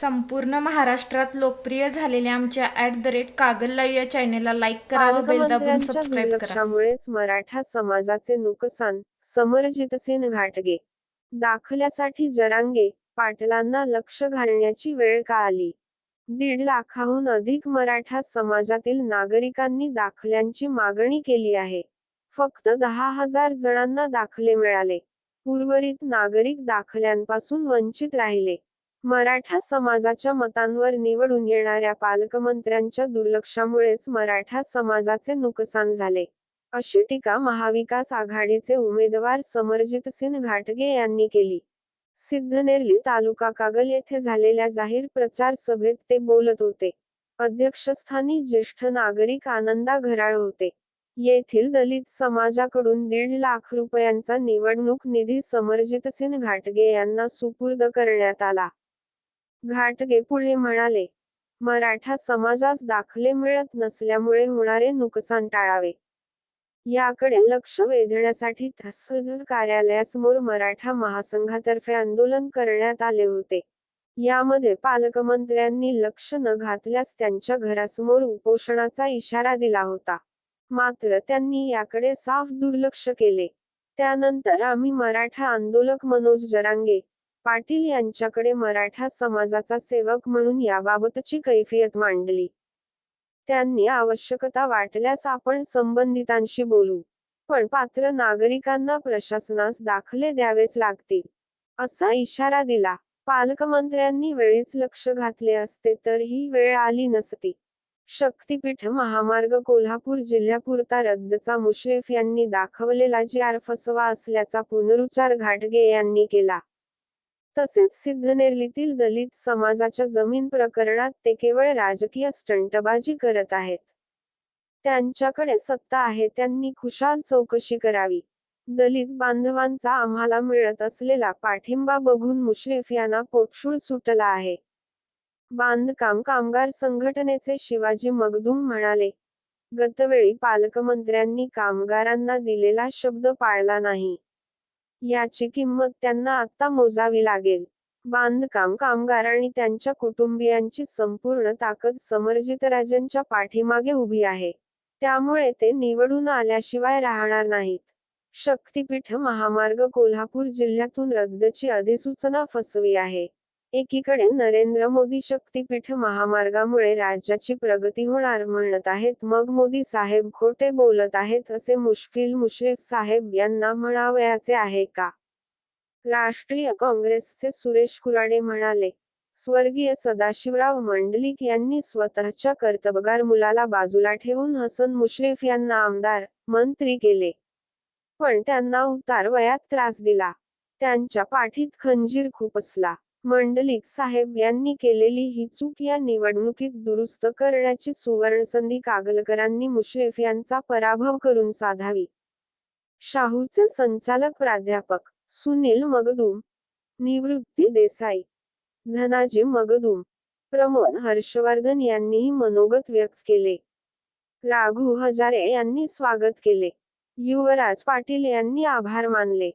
संपूर्ण महाराष्ट्रात लोकप्रिय झालेल्या आमच्या at the rate Kagal live या चॅनेलला लाईक करा व बेल दाबून सबस्क्राईब करा. मराठा समाजाचे नुकसान समरजितसिंह घाटगे. दाखल्यासाठी जरांगे पाटलांना लक्ष घालण्याची वेळ का आली? दीड लाखाहून अधिक मराठा समाजातील नागरिकांनी दाखल्यांची मागणी केली आहे. फक्त दहा हजार जणांना दाखले मिळाले. उर्वरित नागरिक दाखल्यांपासून वंचित राहिले. मराठा समाजाच्या मतांवर निवडून येणाऱ्या पालकमंत्र्यांच्या दुर्लक्षामुळेच मराठा समाजाचे नुकसान झाले. अशी टीका महाविकास आघाडीचे उमेदवार समरजित सिंह घाटगे यांनी केली. सिद्धनेरली तालुका कागल येथे झालेल्या जाहीर प्रचार सभेत ते बोलत होते. अध्यक्षस्थानी ज्येष्ठ नागरिक आनंदा घराळ होते. येथील दलित समाजाकडून दीड लाख रुपयांचा निवडणूक निधी समरजित सिंह घाटगे यांना सुपूर्द करण्यात आला. घाटगे पुढे म्हणाले मराठा समाजास दाखले मिळत नसल्यामुळे होणारे नुकसान टाळावे. याकडे लक्ष वेधण्यासाठी तहसीलदार कार्यालयासमोर मराठा महासंघातर्फे आंदोलन करण्यात आले होते. यामध्ये पालकमंत्र्यांनी लक्ष न घातल्यास त्यांच्या घरासमोर उपोषणाचा इशारा दिला होता. मात्र त्यांनी याकडे साफ दुर्लक्ष केले. त्यानंतर आम्ही मराठा आंदोलक मनोज जरांगे पाटील यांच्याकडे मराठा समाजाचा सेवक म्हणून याबाबतची कैफियत मांडली. त्यांनी आवश्यकता वाटल्यास आपण संबंधितांशी बोलू पण पात्र नागरिकांना प्रशासनास दाखले द्यावेच लागतील असा इशारा दिला. पालकमंत्र्यांनी वेळीच लक्ष घातले असते तर ही वेळ आली नसती. शक्तीपीठ महामार्ग कोल्हापूर जिल्ह्यापुरता रद्दचा मुश्रीफ यांनी दाखवलेला जी आर फसवा असल्याचा पुनरुच्चार घाटगे यांनी केला. तसेच सिद्धनेरलीतील दलित समाजाच्या जमीन प्रकरणात ते केवळ राजकीय स्टंटबाजी करत आहेत. त्यांच्याकडे सत्ता आहे त्यांनी खुशाल चौकशी करावी. दलित बांधवांचा आम्हाला मिळत असलेला पाठिंबा बघून मुश्रीफ यांना पोटशूळ सुटला आहे. बांधकाम कामगार संघटनेचे शिवाजी मगदूम म्हणाले गतवेळी पालकमंत्र्यांनी कामगारांना दिलेला शब्द पाळला नाही. याची किंमत त्यांना आता मोजावी लागेल. बांधकाम कामगार आणि त्यांच्या कुटुंबियांची संपूर्ण ताकद समरजितराजेंच्या पाठीमागे उभी आहे. त्यामुळे ते निवडून आल्याशिवाय राहणार नाहीत. शक्तीपीठ महामार्ग कोल्हापूर जिल्ह्यातून रद्दची अधिसूचना फसवी आहे. एकीकडे नरेंद्र मोदी शक्तीपीठ महामार्गामुळे राज्याची प्रगती होणार म्हणत आहेत मग मोदी साहेब खोटे बोलत आहेत असे मुश्किल मुश्रीफ साहेब यांना म्हणावयाचे आहे का? राष्ट्रीय काँग्रेसचे सुरेश कुराडे म्हणाले स्वर्गीय सदाशिवराव मंडलिक यांनी स्वतःच्या कर्तबगार मुलाला बाजूला ठेवून हसन मुश्रीफ यांना आमदार मंत्री केले. पण त्यांना उतार वयात त्रास दिला. त्यांच्या पाठीत खंजीर खुपसला मंडलिक साहेब यांनी केलेली ही चूक या निवडणुकीत दुरुस्त करण्याची सुवर्णसंधी कागलकरांनी मुश्रीफ यांचा पराभव करून साधावी. शाहूचे संचालक प्राध्यापक सुनील मगदूम निवृत्ती देसाई धनाजी मगदूम प्रमोद हर्षवर्धन यांनीही मनोगत व्यक्त केले. राघू हजारे यांनी स्वागत केले. युवराज पाटील यांनी आभार मानले.